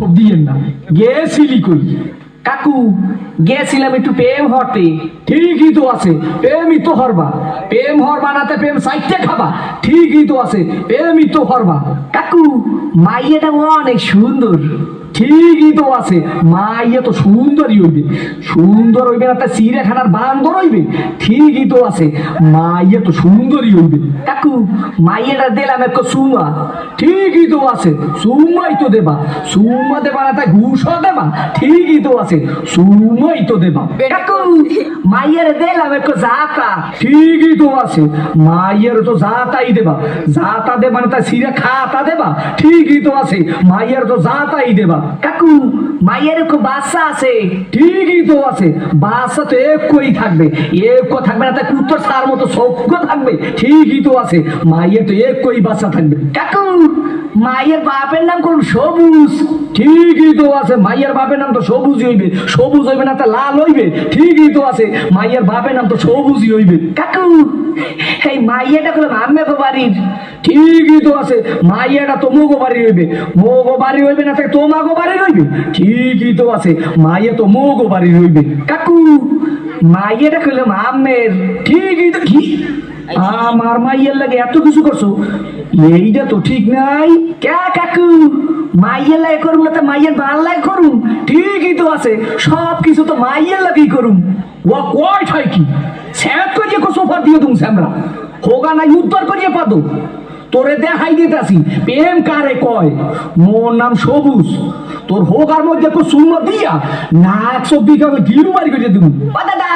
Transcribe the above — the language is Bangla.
দিয়েন না। গেছিলি কই? কাকু গেছিলাম একটু প্রেম হতে ঠিকই তো আছে প্রেমই তো হরবা। প্রেম হর বানাতে প্রেম সাইটে খাবা। ঠিকই তো আছে প্রেমই তো হরবা। কাকু মাইয়াটা অনেক সুন্দর। ঠিকই তো আছে। মা ইয়ে তো সুন্দরই হইবে। সুন্দর হইবে তা চিড়িয়াখানার বান্দর হইবে? ঠিকই তো আছে। মা ইয়ে তো সুন্দরই হইবে। কাকু, মাইয়াটা দিলাম একটু সুমা ঠিকই তো আছে। সুমাই তো দেবা। সুমা দেবা না তাই ঘুষও দেবা। ঠিকই তো আছে। সুমাই তো দেবা। কাকু, মাইয়ারে দিলাম একটু জাতা ঠিকই তো আছে। মাইয়ের তো জাতাই দেবা। জাতা দেবা না তাই সিরে খাতা দেবা। ঠিকই তো আছে। মাইয়ের তো জাতাই দেবা। কাকু, মাইয়ের কো বাচ্চা আছে। ঠিকই তো আছে। বাসা তো একই থাকবে। এক থাকবে না তাই কুত্তর সার মতো সভ্য থাকবে। ঠিকই তো আছে। মাইয়ের তো এক একই বাসা থাকবে। কাকু মাইয়ের বাপের নাম করুন সবুজ? ঠিকই তো আছে মাইয়ের বাপের নাম তো সবুজ হইবে। সবুজ হইবে না তা লাল হইবে? ঠিকই তো আছে মাইয়ের বাপের নাম তো সবুজই হইবে। কাকু, এই মাইয়াটা করলাম আম্মে বাড়ির? ঠিকই তো আছে, মাইয়াটা তো মোগো বাড়ি হইবে। মোগো বাড়ি হইবে না তাই তোমাগো বাড়ি রইবে ঠিকই তো আছে মাইয়া তো মোগো বাড়ি রইবে কাকু, মাইয়াটা করলাম আম্মের ঠিকই তো, কি? আমার মাইয়ের লাগে এত কিছু করছ? এইটা তো ঠিক নাই। কে কাকু? মাইয়ের লাগে করুন না তো মাইয়ের বাল লাগে করুন ঠিকই তো আছে, সব কিছু তো মাইয়ের লাগেই করুম। ও কয় ঠাই কি? স্যাপ করিয়ে কো সোফা দিয়ে তুম স্যামরা। হোগা নাই উত্তর করিয়ে পাদো তোরে দেখাই দিতাছি, প্রেম কারে কয়? মোর নাম সবুজ। তোর হোগার মধ্যে কো সুমো দিয়া না একশো বিঘা গিলু মারি করে ও দাদা